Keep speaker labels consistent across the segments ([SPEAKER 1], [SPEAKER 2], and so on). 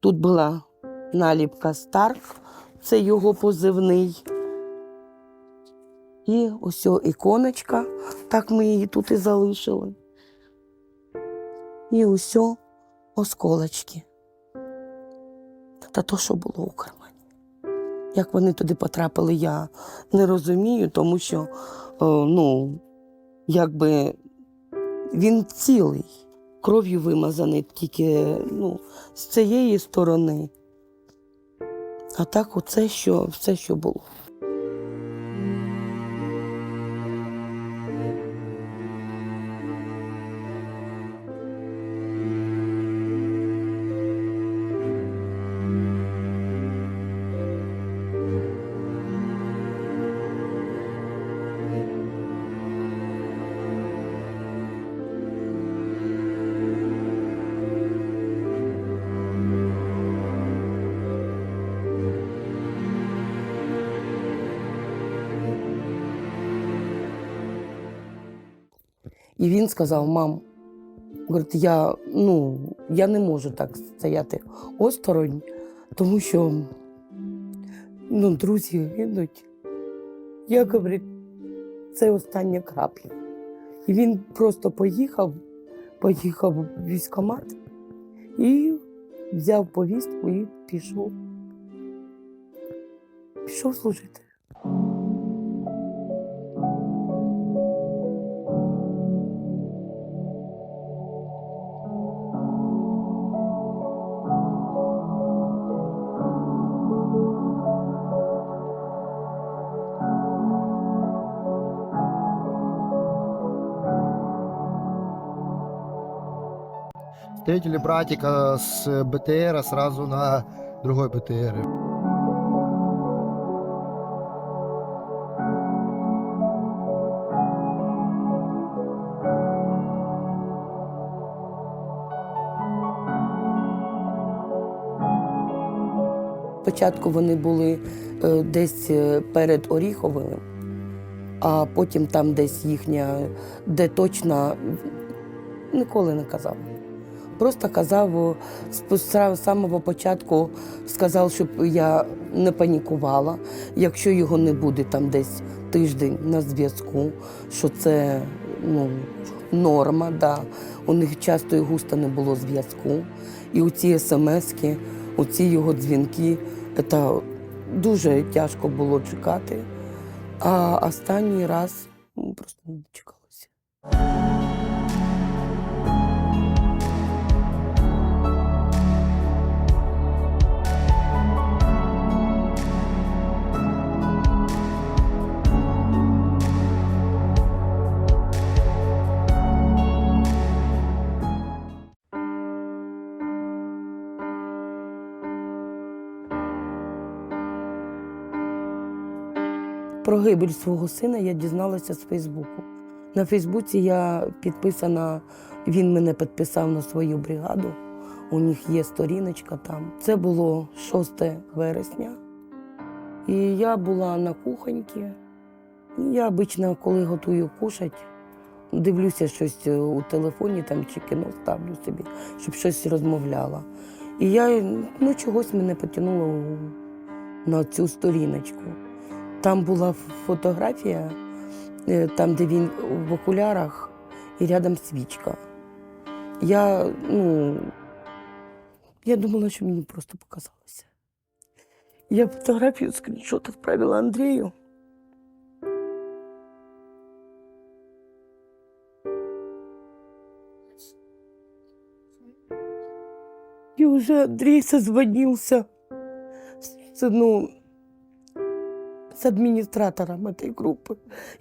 [SPEAKER 1] Тут була наліпка Старк, це його позивний. І ось іконочка, так ми її тут і залишили. І ось осколочки. Та то, що було у кармані. Як вони туди потрапили, я не розумію, тому що, е, ну, якби він цілий, кров'ю вимазаний тільки ну, з цієї сторони. А так, оце що, все, що було. І він сказав: мам, я, ну, я не можу так стояти осторонь, тому що ну, друзі гинуть. Я говорить, це остання крапля. І він просто поїхав, поїхав в військкомат і взяв повістку і пішов. Пішов служити.
[SPEAKER 2] Встретили братика с БТРа сразу на другой БТР.
[SPEAKER 1] Спочатку вони були е, десь е, перед Оріховим, а потім там десь їхня, де точно ніколи не казав. Просто казав з самого початку, сказав, щоб я не панікувала, якщо його не буде там десь тиждень на зв'язку, що це ну, норма. Да. У них часто і густо не було зв'язку. І оці смски, оці його дзвінки, це дуже тяжко було чекати. А останній раз ну, просто не дочекалася. Про гибель свого сина я дізналася з Фейсбуку. На Фейсбуці я підписана, він мене підписав на свою бригаду. У них є сторіночка там. Це було 6 вересня. І я була на кухоньці. Я обично, коли готую кушати, дивлюся щось у телефоні там, чи кіно ставлю собі, щоб щось розмовляла. І я ну, чогось мене потягнуло на цю сторіночку. Там була ф- фотографія, е, там, де він в окулярах, і рядом свічка. Я, ну, я думала, що мені просто показалося. Я фотографію скріншот відправила Андрію. І вже Андрій созвонився з, ну, з адміністратором цієї групи.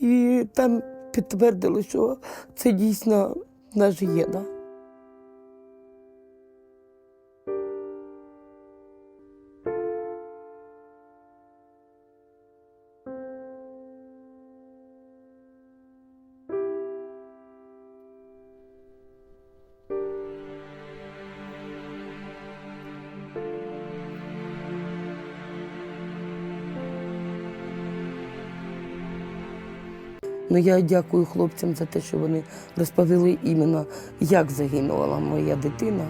[SPEAKER 1] І там підтвердили, що це дійсно наш єда. Ну я дякую хлопцям за те, що вони розповіли іменно, як загинула моя дитина,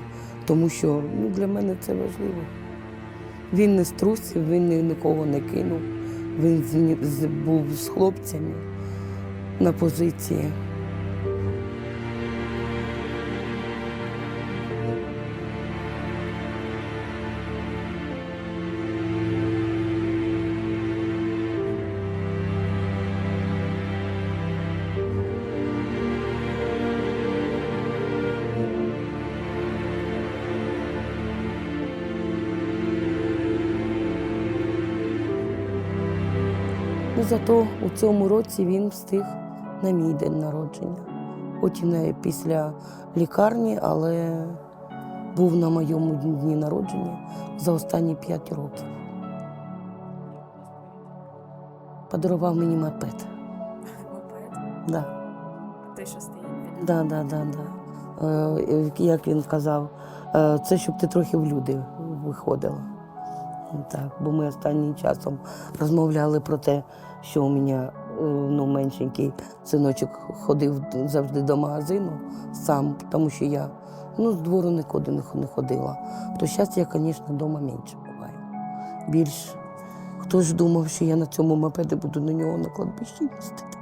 [SPEAKER 1] тому що ну, для мене це важливо. Він не струсив, він нікого не кинув. Він був з хлопцями на позиції. Ну, зато у цьому році він встиг на мій день народження. Хоч не після лікарні, але був на моєму дні народження за останні п'ять років. Подарував мені мопед.
[SPEAKER 3] Мопед.
[SPEAKER 1] Да.
[SPEAKER 3] Той, що стоїть.
[SPEAKER 1] Да, да, да, да. Е, як він казав, е, це щоб ти трохи в люди виходила. Так, бо ми останнім часом розмовляли про те, що у мене е, ну, меншенький синочок ходив завжди до магазину сам, тому що я ну, з двору нікуди не ходила. То зараз я, звісно, вдома менше буваю. Більш хто ж думав, що я на цьому мопеді буду на нього на кладбищі їздити.